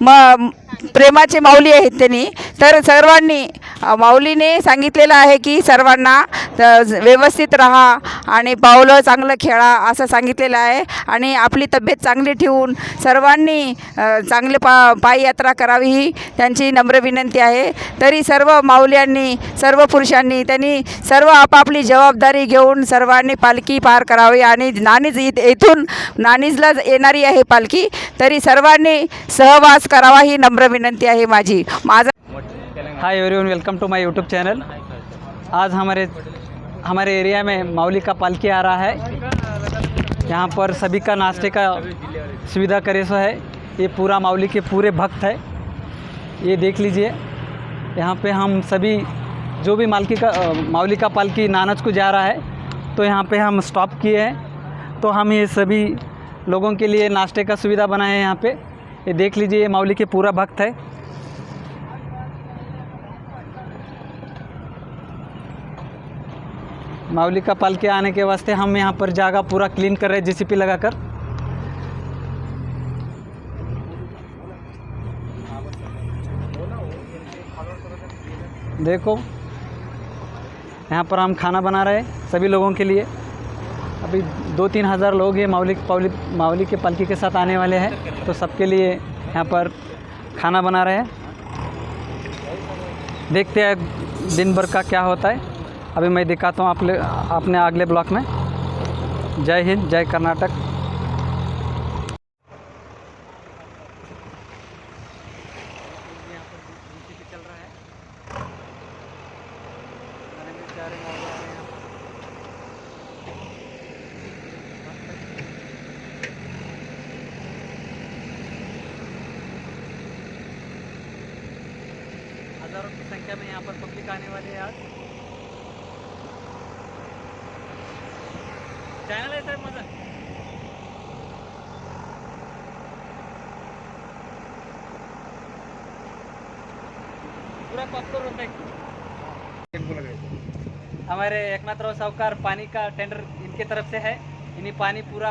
म प्रेमाचे माऊली आहेत त्यांनी. तर सर्वांनी माऊलीने सांगितलेलं आहे की सर्वांना व्यवस्थित राहा आणि पावलं चांगलं खेळा असं सांगितलेलं आहे. आणि आपली तब्येत चांगली ठेवून सर्वांनी चांगले पा पाययात्रा करावी ही त्यांची नम्र विनंती आहे. तरी सर्व माऊल्यांनी सर्व पुरुषांनी त्यांनी सर्व आपापली जबाबदारी घेऊन सर्वांनी पालखी पार करावी आणि नाणीज इथ इथून नाणीजला येणारी आहे पालखी तरी सर्वांनी सहवास करावा ही नम्र विनंती आहे माझी. माझा hi everyone welcome to my YouTube channel आज हमारे हमारे एरिया में माउली का पालकी आ रहा है। यहाँ पर सभी का नाश्ते का सुविधा करे सो है। ये पूरा माउली के पूरे भक्त है। ये देख लीजिए। यहाँ पे हम सभी, जो भी मालकी का माउली का पालकी नानच को जा रहा है तो यहाँ पे हम स्टॉप किए हैं। तो हम ये सभी लोगों के लिए नाश्ते का सुविधा बनाए हैं यहाँ पे। ये देख लीजिए, ये माउली के पूरा भक्त है। माउली का पालकी आने के वास्ते हम यहाँ पर जगह पूरा क्लीन कर रहे हैं जेसीपी लगाकर। देखो, यहाँ पर हम खाना बना रहे हैं सभी लोगों के लिए। अभी दो तीन हज़ार लोग ये माउली पावली माउली के पालकी के साथ आने वाले हैं तो सबके लिए यहाँ पर खाना बना रहे हैं। देखते हैं दिन भर का क्या होता है। अभी मैं दिखाता हूँ आपले अपने अगले ब्लॉक में। जय हिंद जय कर्नाटक। चॅनल आहे साहेब माझं पूरा होता है हमारे एकनाथ राव साहूकार पानी का टेंडर इनके तरफ़ से है। इन्हीं पानी पूरा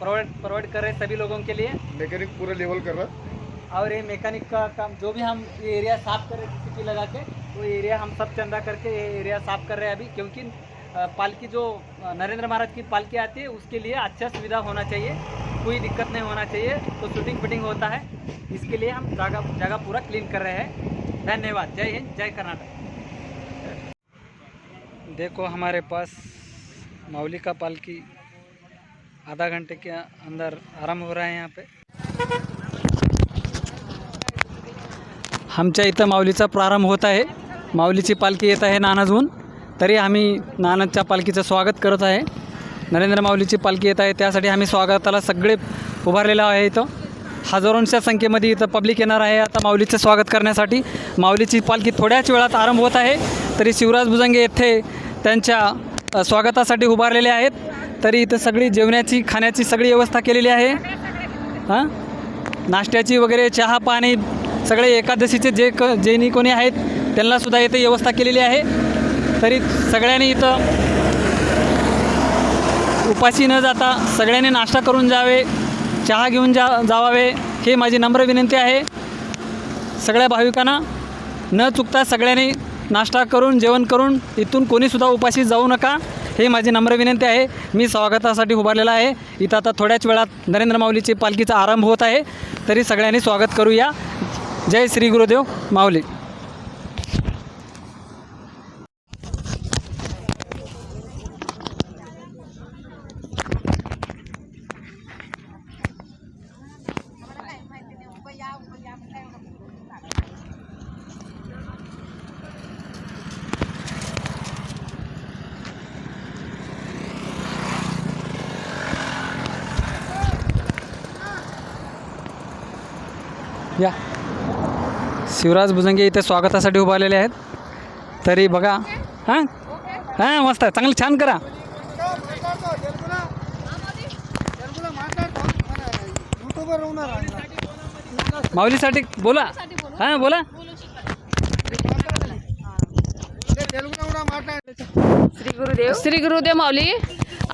प्रोवाइड प्रोवाइड कर रहे सभी लोगों के लिए। मैकेनिक पूरा लेवल कर रहा और ये मैकेनिक का काम जो भी हम ये एरिया साफ़ कर रहे हैं सीसीपी लगा के वो एरिया हम सब चंदा करके ये एरिया साफ़ कर रहे हैं अभी क्योंकि पालकी जो नरेंद्र महाराज की पालकी आती है उसके लिए अच्छा सुविधा होना चाहिए। कोई दिक्कत नहीं होना चाहिए। तो शूटिंग फिटिंग होता है। इसके लिए हम जगह जगह पूरा क्लीन कर रहे हैं। धन्यवाद। जय हिंद जय कर्नाटक। देखो हमारे पास माउली का पालकी आधा घंटे के अंदर आराम हो रहा है यहाँ पे। आमच्या इथं माऊलीचा प्रारंभ होत आहे माऊलीची पालखी येत आहे नानाजून तरी आम्ही नानदच्या पालखीचं स्वागत करत आहे. नरेंद्र माऊलीची पालखी येत आहे. त्यासाठी आम्ही स्वागताला सगळे उभारलेलो आहे इथं. हजारोंच्या संख्येमध्ये इथं पब्लिक येणार आहे. आता माऊलीचं स्वागत करण्यासाठी माऊलीची पालखी थोड्याच वेळात आरंभ होत आहे. तरी शिवराज भुजंगे येथे त्यांच्या स्वागतासाठी उभारलेले आहेत. तरी इथं सगळी जेवण्याची खाण्याची सगळी व्यवस्था केलेली आहे. हां? नाश्त्याची वगैरे चहा पाणी सगळे एकादशीचे जे क जेनी कोणी आहेत त्यांनासुद्धा इथे व्यवस्था केलेली आहे. तरी सगळ्यांनी इथं उपाशी न जाता सगळ्यांनी नाश्ता करून जावे चहा घेऊन जा जावावे हे माझी नम्र विनंती आहे. सगळ्या भाविकांना न चुकता सगळ्यांनी नाश्ता करून जेवण करून इथून कोणीसुद्धा उपाशी जाऊ नका हे माझी नम्र विनंती आहे. मी स्वागतासाठी उभारलेला आहे. इथं आता थोड्याच वेळात नरेंद्र माऊलीची पालखीचा आरंभ होत आहे. तरी सगळ्यांनी स्वागत करूया. जय श्री गुरुदेव माऊली. या. शिवराज भुजंगे इथे स्वागतासाठी उभारलेले आहेत. तरी बघा. हां? हां मस्त आहे. चांगलं छान करा. माऊलीसाठी बोला. हां बोला. श्री गुरुदेव. श्री गुरुदेव माऊली.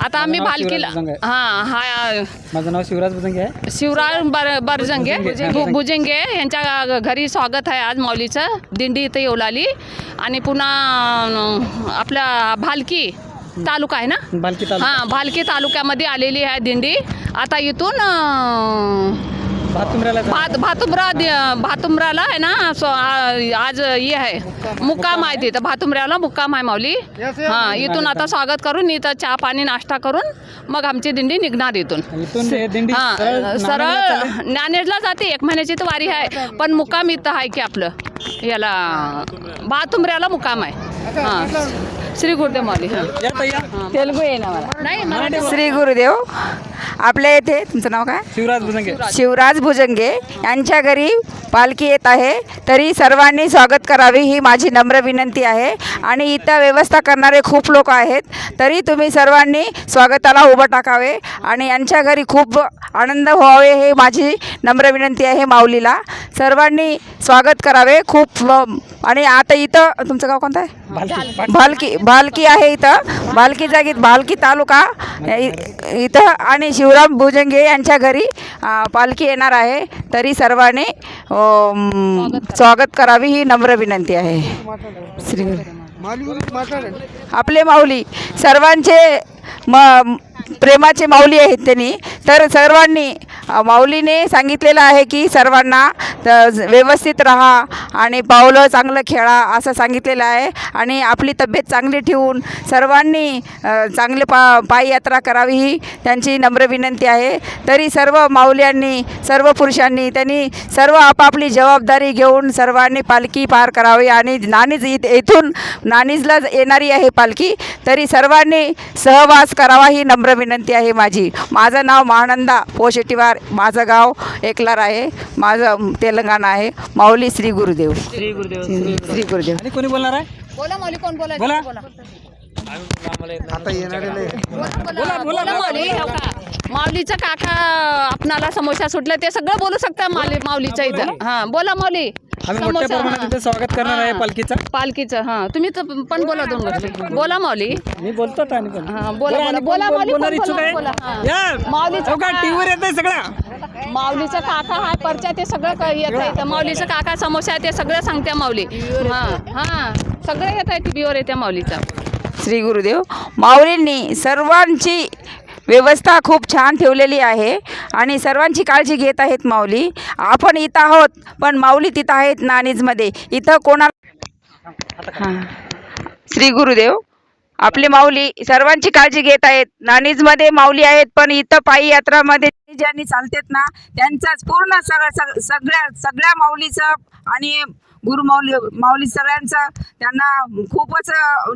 आता आम्ही भालकीला भुजंग हां हा माझं नाव शिवराज बुजंगे आहे. शिवराज बर बरजंगे भुजंगे. भु- भुजंगे. यांच्या घरी स्वागत आहे आज माऊलीचं. दिंडी इथं येऊ लागली आणि पुन्हा अं, आपला भालकी तालुका आहे ना? बालकी तालुका. हां भालकी तालुक्यामध्ये आलेली आहे दिंडी. आता इथून अं, भात भातुमरा भातुमराला आहे ना सो आज हे आहे. मुक्काम आहे तिथं. भातुमऱ्याला मुक्काम आहे माऊली. हां इथून आता स्वागत करून इथं चहा पाणी नाश्ता करून मग आमची दिंडी निघणार इथून. हे सरळ. ज्ञानेरला जाते. एक महिन्याची तर वारी आहे पण मुक्काम इथं आहे की आपलं. याला भातुमऱ्याला मुक्काम आहे. हां. श्री गुरुदेव माऊली. हां. तेलगू आहे ना मला. श्री गुरुदेव आपल्या येथे तुमचं नाव काय? शिवराज बुजंगे शिवराज. भुजंगे यांच्या घरी पालखी येत आहे. तरी सर्वांनी स्वागत करावे ही माझी नम्र विनंती आहे. आणि इथं व्यवस्था करणारे खूप लोक आहेत. तरी तुम्ही सर्वांनी स्वागताला उभं टाकावे आणि यांच्या घरी खूप आनंद व्हावे हे माझी नम्र विनंती आहे माऊलीला. सर्वांनी स्वागत करावे खूप आणि आता इथं तुमचं गाव कोणतं आहे? भालकी. भालकी भालकी आहे इथं. भालकी जागीत भालकी तालुका. इथं आणि शिवराम भुजंगे यांच्या घरी पालखी येणार आहे. तरी सर्वांनी स्वागत करावी ही नम्र विनंती आहे. श्री आपले माऊली सर्वांचे म प्रेमाचे माऊली आहेत त्यांनी. तर सर्वांनी माऊलीने सांगितलेलं आहे की सर्वांना व्यवस्थित राहा आणि पावलं चांगलं खेळा असं सांगितलेलं आहे. आणि आपली तब्येत चांगली ठेवून सर्वांनी चांगले पा पाययात्रा करावी ही त्यांची नम्र विनंती आहे. तरी सर्व माऊल्यांनी सर्व पुरुषांनी त्यांनी सर्व आपापली जबाबदारी घेऊन सर्वांनी पालखी पार करावी. आणि नाणीज इथ येथून नाणीजला येणारी आहे पालखी तरी सर्वांनी सहवास करावा ही नम्र विनंती आहे माझी. माझं नाव महानंदा पोशेटीवार माझं गाव एकलार आहे माझं तेलंगणा आहे. माऊली श्री गुरुदेव. श्री गुरुदेव. आणि कोणी बोलणार आहे? बोला माऊली कोण बोला. बोला. आता येणारे बोला बोला माऊली हो का? माऊलीचं काका आपणाला समोसा सुटलं ते सगळं बोलू शकता माऊली माऊलीच्या इथं. हां बोला माऊली. आम्ही मोठ्या समोसा, प्रमाणात. इथे स्वागत करणार आहे. पालखीचं. पालखीचं हां. तुम्ही तर पण बोला दोन गोष्टी. बोला माऊली. मी बोलतो आणि पण हां बोला बोला बोला. माऊली बोलणार कोण इच्छुक बोलणार? आहे? बोला. हां. या. माऊलीचं हो का का- टीव्हीवर येत आहे सगळं? माऊलीचं काका हा परच्या ते सगळं क- येत आहे. माऊलीचं काका समोसा आहे ते सगळं सांगते माऊली. हां हां. सगळं येत आहे टीव्हीवर येते माऊलीचं. श्री गुरुदेव माऊलींनी सर्वांची व्यवस्था खूप छान ठेवलेली आहे आणि सर्वांची काळजी घेत आहेत माऊली. आपण इथं आहोत पण माऊली तिथं आहेत नाणीजमध्ये इथं कोणा हां. श्री गुरुदेव आपले माऊली सर्वांची काळजी घेत आहेत. नाणीजमध्ये माऊली आहेत पण इथं पायी यात्रामध्ये ज्यांनी चालतात ना त्यांचाच पूर्ण सगळं सगळ्या सगळ्या माऊलीचं आणि गुरु माऊली माऊली सगळ्यांचं त्यांना खूपच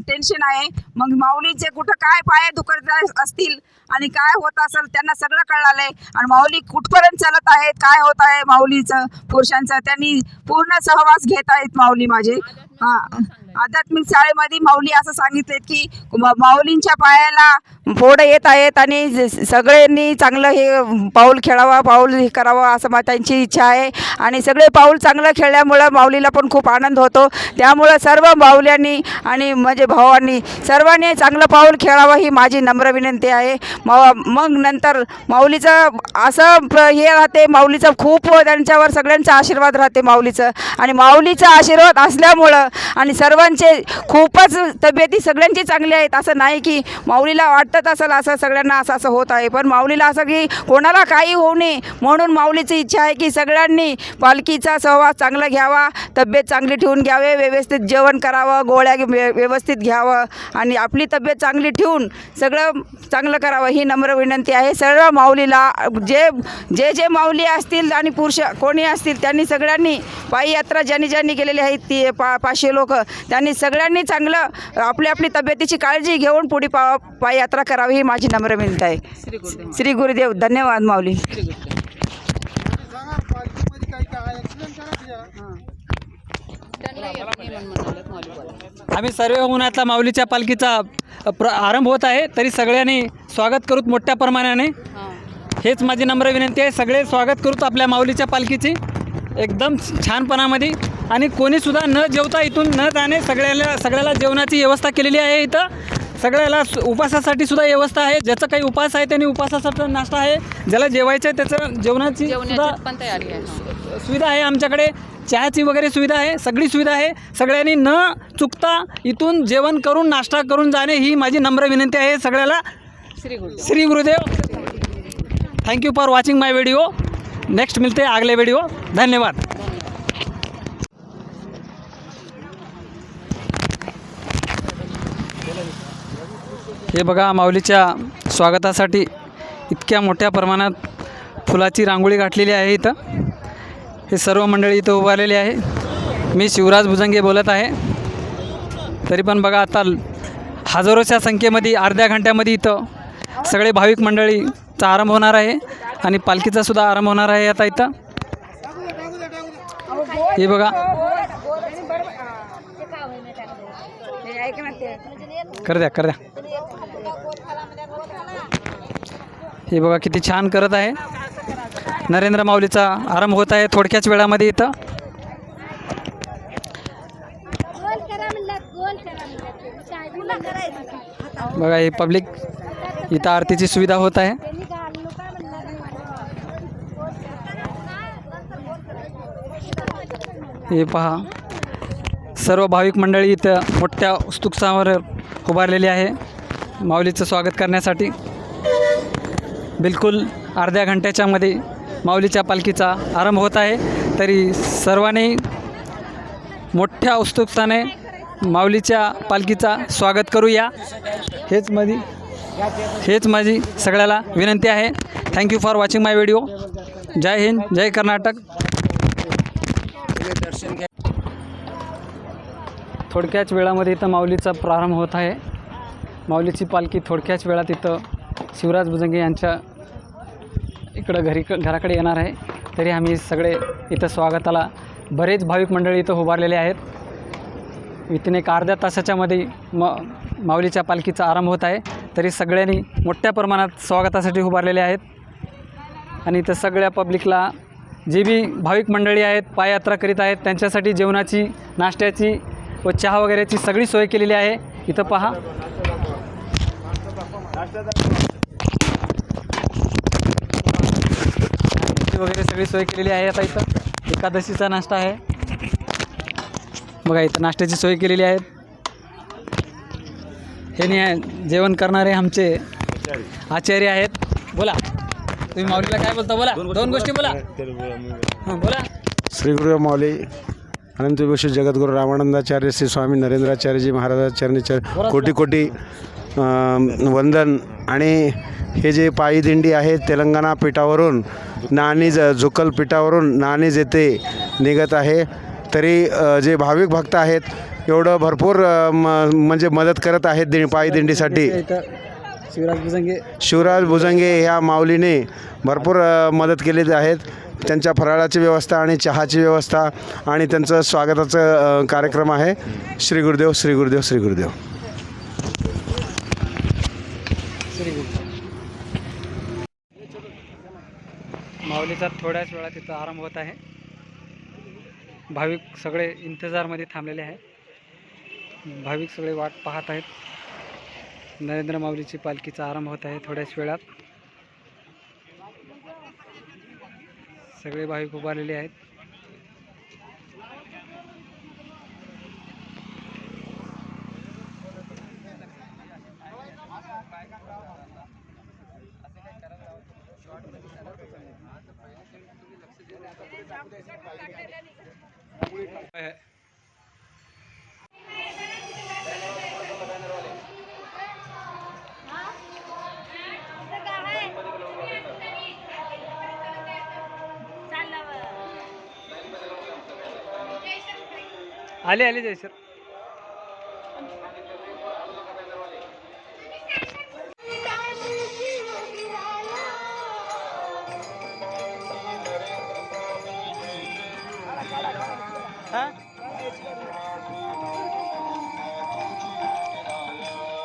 टेन्शन आहे. मग माऊलीचे कुठं काय पाय दुखत असतील आणि काय होत असेल त्यांना सगळं कळालं आहे आणि माऊली कुठपर्यंत चालत आहेत काय होत आहे माऊलीचं पुरुषांचं त्यांनी पूर्ण सहवास घेत आहेत माऊली माझे. हा. आध्यात्मिक शाळेमध्ये माऊली असं सांगितलेत की माऊलींच्या पायाला फोड येत आहेत आणि ज- सगळ्यांनी चांगलं हे पाऊल खेळावा पाऊल हे करावं असं मा त्यांची इच्छा आहे. आणि सगळे पाऊल चांगलं खेळल्यामुळं माऊलीला पण खूप आनंद होतो. त्यामुळं सर्व माऊल्यांनी आणि म्हणजे भावांनी सर्वांनी चांगलं पाऊल खेळावं ही माझी नम्र विनंती आहे. म- मग नंतर माऊलीचं असं हे राहते माऊलीचं खूप त्यांच्यावर सगळ्यांचा आशीर्वाद राहते माऊलीचं. आणि माऊलीचा आशीर्वाद असल्यामुळं आणि सर्वांचे खूपच तब्येती सगळ्यांची चांगली आहेत असं नाही की माऊलीला वाट वाटत असेल असं सगळ्यांना असं असं होत आहे. पण माऊलीला असं की कोणाला काही होऊ नये म्हणून माऊलीची इच्छा आहे की सगळ्यांनी पालखीचा सहवास चांगला घ्यावा तब्येत चांगली ठेवून घ्यावे व्यवस्थित जेवण करावं गोळ्या व्यवस्थित घ्यावं आणि आपली तब्येत चांगली ठेवून सगळं चांगलं करावं ही नम्र विनंती आहे. सर्व माऊलीला जे जे जे माऊली असतील आणि पुरुष कोणी असतील त्यांनी सगळ्यांनी पायी यात्रा ज्यांनी ज्यांनी केलेली आहेत ती पा पाचशे लोक त्यांनी सगळ्यांनी चांगलं आपली आपली तब्येतीची काळजी घेऊन पुढे पा पायी यात्रा करावी ही माझी नम्र विनंती आहे. श्री गुरुदेव धन्यवाद माऊली. आम्ही सर्व होऊन आता माऊलीच्या पालखीचा प्र आरंभ होत आहे तरी सगळ्यांनी स्वागत करूत मोठ्या प्रमाणाने. हेच माझी नम्र विनंती आहे. सगळे स्वागत करूत आपल्या माऊलीच्या पालखीची एकदम छानपणामध्ये. आणि कोणीसुद्धा न जेवता इथून न जाणे सगळ्याला सगळ्याला जेवणाची व्यवस्था केलेली आहे इथं. सगळ्याला उपासासाठी सुद्धा व्यवस्था आहे. ज्याचा काही उपास आहे त्यांनी उपासासाठी नाश्ता आहे. ज्याला जेवायचं आहे त्याचं जेवणाची सुद्धा पण तयारी आहे. सुविधा आहे आमच्याकडे. चहाची वगैरे सुविधा आहे. सगळी सुविधा आहे. सगळ्यांनी न चुकता इथून जेवण करून नाश्ता करून जाणे ही माझी नम्र विनंती आहे सगळ्याला. Shri Gurudev. Shri Gurudev. Thank you for watching my video next मिलते हैं अगले वीडियो धन्यवाद. हे बघा माऊलीच्या स्वागतासाठी इतक्या मोठ्या प्रमाणात फुलाची रांगोळी गाठलेली आहे इथं. हे सर्व मंडळी इथं उभारलेली आहे. मी शिवराज भुजंगे बोलत आहे. तरी पण बघा आता हजारोच्या संख्येमध्ये अर्ध्या घंट्यामध्ये इथं सगळे भाविक मंडळीचा आरंभ होणार आहे आणि पालखीचा सुद्धा आरंभ होणार आहे आता इथं. हे बघा. कर द्या कर द्या. हे बघा किती छान करत आहे. नरेंद्र माऊलीचा आरंभ होत आहे थोडक्याच वेळामध्ये इथं. बघा हे पब्लिक इथं आरतीची सुविधा होत आहे. हे पहा सर्व भाविक मंडळी इथं मोठ्या उत्सुकतावर उभारलेली आहे. माऊलीचं स्वागत करण्यासाठी. बिलकुल अर्ध्या घंट्याच्यामध्ये माऊलीच्या पालखीचा आरंभ होत आहे. तरी सर्वांनी मोठ्या उत्सुकताने माऊलीच्या पालखीचा स्वागत करूया. हेच माझी हेच माझी सगळ्याला विनंती आहे. Thank you for watching my video जय हिंद जय कर्नाटक. थोडक्याच वेळामध्ये इथं माऊलीचा प्रारंभ होत आहे. माऊलीची पालखी थोडक्याच वेळात इथं शिवराज भुजंगे यांच्या इकडं घरी घराकडे येणार आहे. तरी आम्ही सगळे इथं स्वागताला बरेच भाविक मंडळी इथं उभारलेले आहेत. इथून एक अर्ध्या तासाच्यामध्ये म माऊलीच्या पालखीचा आरंभ होत आहे. तरी सगळ्यांनी मोठ्या प्रमाणात स्वागतासाठी उभारलेले आहेत. आणि इथं सगळ्या पब्लिकला जे बी भाविक मंडळी आहेत पाययात्रा करीत आहेत त्यांच्यासाठी जेवणाची नाश्त्याची व चहा वगैरेची सगळी सोय केलेली आहे. इथं पहा. वगैरे सगळी सोय केलेली आहे आता इथं. एकादशीचा नाश्ता आहे. बघा इथं नाश्त्याची सोय केलेली आहे. हे नाही जेवण करणारे आमचे आचार्य आहेत. बोला. तुम्ही माऊलीला काय बोलता? बोला. दोन गोष्टी बोला. हं, बोला. श्री गुरु माऊली अनंत विश्व जगद्गुरु रामानंदाचार्य श्री स्वामी नरेंद्राचार्यजी महाराजाचार्य कोटी कोटी वंदन आणि हे जे पायी दिंडी आहे तेलंगणा पीठावरून नाणीज झुकल पीठावरून नाणीज येथे निघत आहे तरी जे भाविक भक्त आहेत एवढं भरपूर म- म्हणजे मदत करत आहेत दि पायी दिंडीसाठी. शिवराज भुजंगे. शिवराज भुजंगे ह्या माऊलीने भरपूर मदत केलेली आहेत. त्यांच्या फराळाची व्यवस्था आणि चहाची व्यवस्था आणि त्यांचं स्वागताचं कार्यक्रम आहे. श्री गुरुदेव श्री गुरुदेव श्री गुरुदेव. माऊलीचा थोड्याच वेळात तिथं आरंभ होत आहे. भाविक सगळे इंतजारमध्ये थांबलेले आहे भाविक सगळे वाट पाहत आहेत. नरेंद्र माऊलीची पालखीचा आरंभ होत आहे थोड्याच वेळात. सगळे भाविक उभारलेले आहेत. आले आले जय सर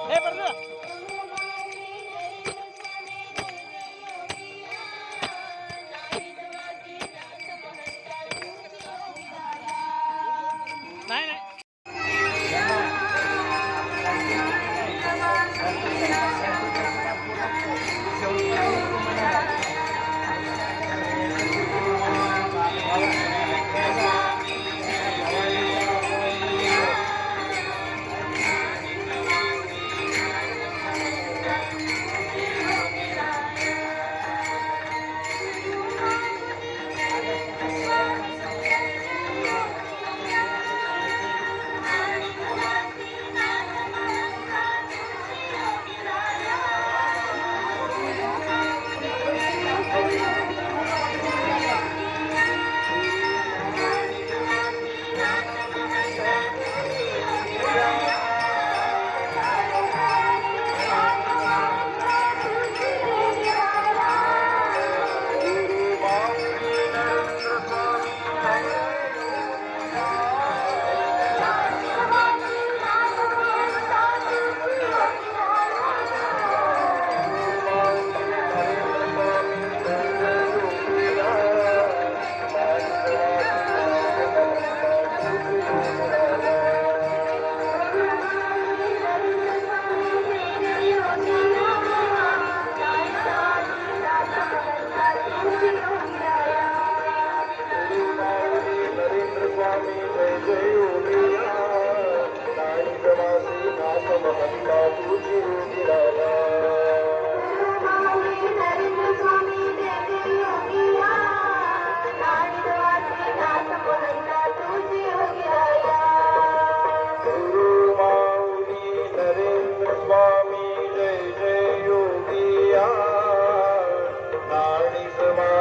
हे बरं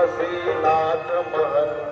काशीनाथ महंत